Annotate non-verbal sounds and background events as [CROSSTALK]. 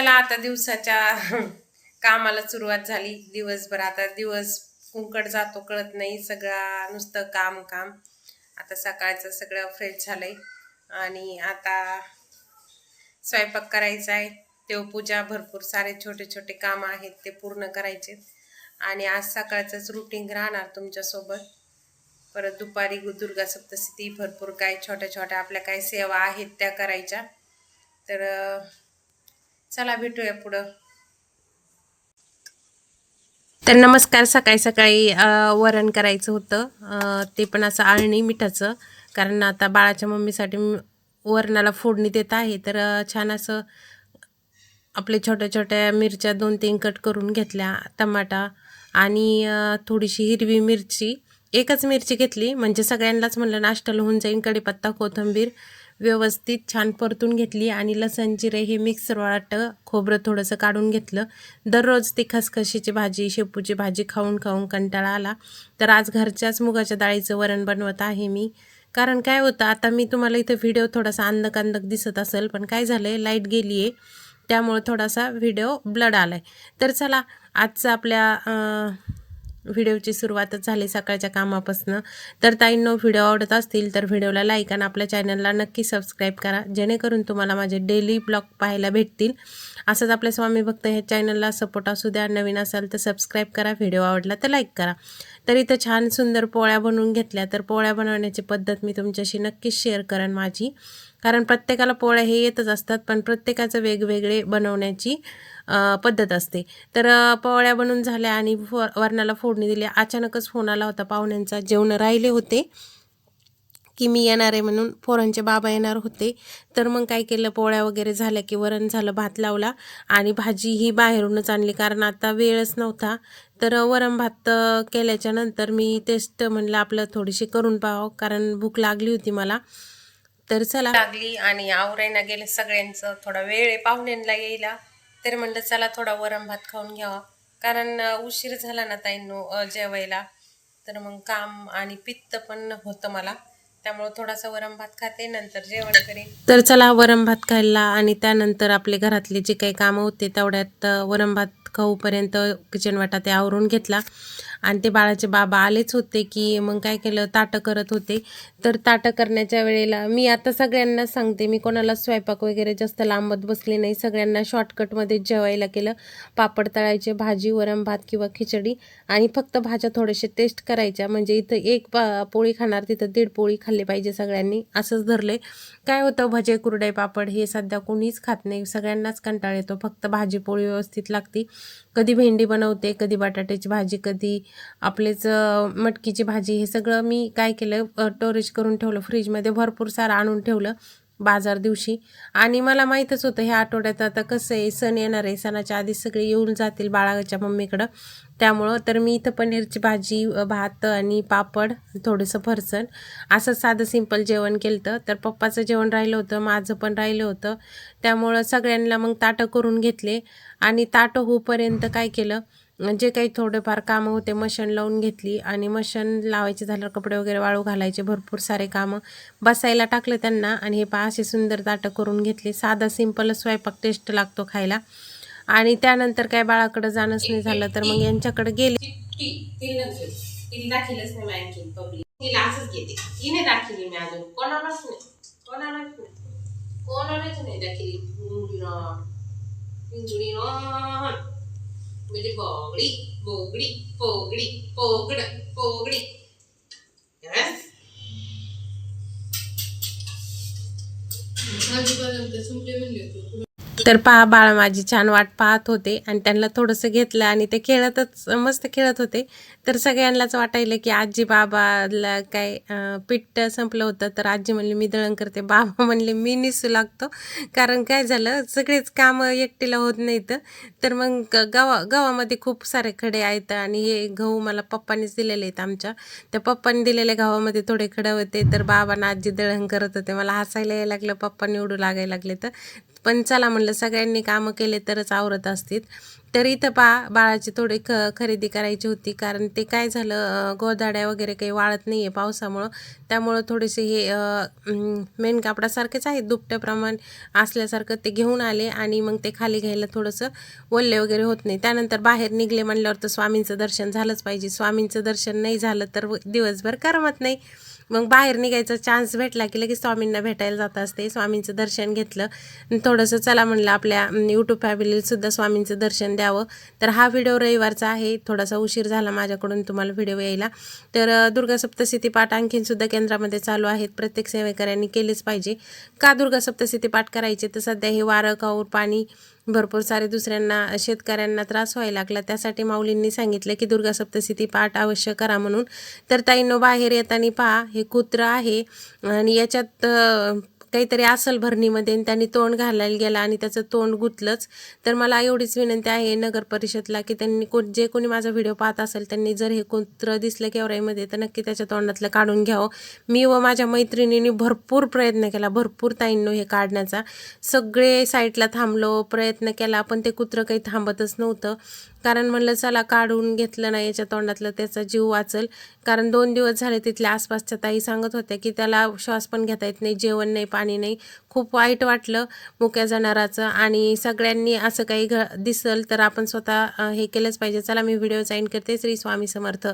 चला आता दिवसाच्या [LAUGHS] कामाला सुरुवात झाली. दिवसभर आता दिवस कुंकड जातो कळत नाही सगळा नुसतं काम काम. आता सकाळचं सगळं फ्रेश झालंय. आणि आता स्वयंपाक करायचा आहे. देवपूजा भरपूर सारे छोटे छोटे काम आहेत ते पूर्ण करायचे. आणि आज सकाळचंच रुटीन राहणार तुमच्यासोबत. परत दुपारी दुर्गा सप्तशती भरपूर काय छोट्या छोट्या आपल्या काय सेवा आहेत त्या करायच्या. तर चला भेटूया पुढं. तर नमस्कार सकाळी सकाळी वरण करायचं होतं. ते पण असं आळणी मिठाचं. कारण आता बाळाच्या मम्मीसाठी वरणाला फोडणी देत आहे. तर छान असं आपले छोट्या छोट्या मिरच्या दोन तीन कट करून घेतल्या. टमाटा आणि थोडीशी हिरवी मिरची. एकच मिरची घेतली. म्हणजे सगळ्यांनाच म्हणलं नाश्त्याला होऊन जाईन कडीपत्ता कोथिंबीर. व्यवस्थित छान परतून घेतली आणि लसण जिरे हे मिक्सर वाट खोबरं थोडंसं काढून घेतलं. दररोज ती खसखशीची भाजी शेपूची भाजी खाऊन खाऊन कंटाळा आला. तर आज घरच्याच मुगाच्या डाळीचं वरण बनवत आहे मी. कारण काय होतं आता मी तुम्हाला इथं व्हिडिओ थोडासा अंधक अंधक दिसत असेल पण काय झालं आहे लाइट गेली आहे त्यामुळं थोडासा व्हिडिओ ब्लड आला आहे तर चला आजचं आपल्या व्हिडिओची सुरुवातच झाली सकाळच्या कामापासून. तर ताईंनो व्हिडिओ आवडत असतील तर व्हिडिओला लाईक आणि आपल्या चॅनलला नक्की सबस्क्राईब करा. जेणेकरून तुम्हाला माझे डेली ब्लॉग पाहायला भेटतील. असंच आपल्या स्वामी भक्त ह्या चॅनलला सपोर्ट असू द्या नवीन असाल तर सबस्क्राईब करा व्हिडिओ आवडला तर लाईक करा. तर इथं छान सुंदर पोळ्या बनवून घेतल्या. तर पोळ्या बनवण्याची पद्धत मी तुमच्याशी नक्कीच शेअर करेन माझी. कारण प्रत्येकाला पोळ्या हे येतच असतात पण प्रत्येकाचं वेगवेगळे बनवण्याची पद्धत असते. तर पोळ्या बनवून झाल्या आणि फो वरणाला फोडणी दिली. अचानकच फोन आला होता पाहुण्यांचा जेवण राहिले होते की मी येणार आहे म्हणून पोरांचे बाबा येणार होते. तर मग काय केलं पोळ्या वगैरे झाल्या की वरण झालं भात लावला आणि भाजी ही बाहेरूनच आणली. कारण आता वेळच नव्हता. तर वरण भात केल्याच्यानंतर मी टेस्ट म्हणलं आपलं थोडीशी करून पाहावं. कारण भूक लागली होती मला. तर चला. लागली आणि आवरायला गेले सगळ्यांचं. थोडा वेळ आहे पाहुण्यांना यायला. तर म्हणलं चला थोडा वरण भात खाऊन घ्यावा. कारण उशीर झाला ना ताईंनो जेवायला. तर मग काम आणि पित्त पण होतं मला. त्यामुळं थोडासा वरण भात खाते नंतर जेवण करेन. तर चला वरण भात खायला आणि त्यानंतर आपले घरातले जे काही कामं होते तेवढ्यात वरण भात खाऊपर्यंत किचन वाटा ते आवरून घेतला. आणि ते बाळाचे बाबा आलेच होते की मग काय केलं? ताटं करत होते. तर ताटं करण्याच्या वेळेला मी आता सगळ्यांना सांगते मी कोणाला स्वयंपाक वगैरे जास्त लांबत बसले नाही. सगळ्यांना शॉर्टकटमध्ये जेवायला केलं. पापड तळायचे भाजी वरण भात किंवा खिचडी आणि फक्त भाज्या थोडेसे टेस्ट करायच्या. म्हणजे इथं एक पा पोळी खाणार तिथं दीड पोळी खाल्ली पाहिजे सगळ्यांनी. असंच धरले काय होतं भजे कुरडे पापड हे सध्या कोणीच खात नाही. सगळ्यांनाच कंटाळ येतो. फक्त भाजी पोळी व्यवस्थित लागती. कधी भेंडी बनवते कधी बटाट्याची भाजी कधी आपलेच मटकीची भाजी हे सगळं मी काय केलं स्टोरेज करून ठेवलं फ्रीजमध्ये भरपूर सारं आणून ठेवलं बाजार दिवशी. आणि मला माहीतच होतं ह्या आठवड्यात आता कसं आहे सण येणार आहे सणाच्या आधी सगळे येऊन जातील बाळाच्या मम्मीकडं. त्यामुळं तर मी इथं पनीरची भाजी भात आणि पापड थोडंसं फरसण असं साधं सिंपल जेवण केलं तर पप्पाचं जेवण राहिलं होतं माझं पण राहिलं होतं. त्यामुळं सगळ्यांना मग ताटं करून घेतले. आणि ताटं होऊपर्यंत काय केलं जे काही थोडेफार कामं होते मशीन लावून घेतली आणि मशीन लावायचे झाल्यावर कपडे वगैरे वाळू घालायचे भरपूर सारे कामं बसायला टाकले त्यांना आणि हे पहा असे सुंदर ताटं करून घेतले. साधा सिंपलच स्वयंपाक टेस्ट लागतो खायला. आणि त्यानंतर काय बाळाकडं जाणंच नाही झालं तर मग यांच्याकडे गेले. मी कोणालाच नाही. कोणालाच नाही कोणालाच नाही दाखिली इंजुरीनं इंजुरीनं म्हणजे बोगडी तर पहा बाळ माझी छान वाट पाहत होते आणि त्यांना थोडंसं घेतलं आणि ते खेळतच मस्त खेळत होते. तर सगळ्यांनाच वाटायलं की आजी बाबाला काय अं, संपलं होतं. तर आजी म्हणली मी दळण करते बाबा. [LAUGHS] म्हणले मी निसू लागतो. कारण काय झालं सगळेच कामं एकटीला होत नाहीत. तर मग गावा गावामध्ये खूप सारे खडे आहेत आणि हे गहू मला पप्पानीच दिलेले आहेत आमच्या. त्या पप्पानी दिलेल्या गव्हामध्ये थोडे खडे होते. तर बाबांना आजी दळण करत होते. मला हसायला यायला लागलं पप्पा निवडू लागायला लागले तर. पण चला म्हणलं सगळ्यांनी कामं केले तरच आवरत असतील. तर इथं पा बाळाची थोडी ख खरेदी करायची होती. कारण ते काय झालं अं, गोदाड्या वगैरे काही वाळत नाही आहे पावसामुळं. त्यामुळं थोडेसे हे मेन कापडासारखेच आहेत. दुपट्याप्रमाणे असल्यासारखं ते घेऊन आले आणि मग ते खाली घ्यायला थोडंसं ओल्ले वगैरे होत नाही. त्यानंतर बाहेर निघले म्हणल्यावर तर स्वामींचं दर्शन झालंच पाहिजे. स्वामींचं दर्शन नाही झालं तर दिवसभर करमत नाही. मग बाहेर निघायचा चान्स भेटला की लगेच स्वामींना भेटायला जात असते. स्वामींचं दर्शन घेतलं. थोडंसं चला म्हणलं आपल्या यूट्यूब फॅमिलीसुद्धा स्वामींचं दर्शन द्यावं. तर हा व्हिडिओ रविवारचा आहे. थोडासा उशीर झाला माझ्याकडून तुम्हाला व्हिडिओ यायला. तर दुर्गा सप्तशती पाठ आणखीनसुद्धा केंद्रामध्ये चालू आहेत. प्रत्येक सेवेकऱ्यांनी केलीच पाहिजे. का दुर्गा सप्तशती पाठ करायचे? तर सध्या हे वारं काऊर पाणी भरपूर सारे दुसऱ्यांना शेतकऱ्यांना त्रास व्हायला लागला. त्यासाठी माऊलींनी सांगितलं की दुर्गा सप्तशती पाठ अवश्य करा म्हणून. तर ताईंनो बाहेर येताना पहा हे कुत्रं आहे आणि याच्यात काहीतरी असल भरणीमध्ये आणि त्यांनी तोंड घालायला गेला आणि त्याचं तोंड गुतलंच. तर मला एवढीच विनंती आहे नगर परिषदला की त्यांनी कोण जे कोणी माझा व्हिडिओ पाहत असेल त्यांनी जर हे कुत्रं दिसलं केवराईमध्ये तर नक्की त्याच्या तोंडातलं काढून घ्यावं. मी व माझ्या मैत्रिणींनी भरपूर प्रयत्न केला भरपूर ताईंनो हे काढण्याचा. सगळे साईडला थांबलो प्रयत्न केला पण ते कुत्रं काही थांबतच नव्हतं. कारण म्हणलं चला काढून घेतलं नाही याच्या तोंडातलं त्याचा जीव वाचल. कारण दोन दिवस झाले तिथल्या आसपासच्या ताई सांगत होत्या की त्याला श्वास पण घेता येत नाही जेवण नाही पाणी नाही. खूप वाईट वाटलं मुक्या जनावराचं आणि सगळ्यांनी असं काही घ दिसल तर आपण स्वतः हे केलंच पाहिजे. चला मी व्हिडिओ साईन करते. श्री स्वामी समर्थ.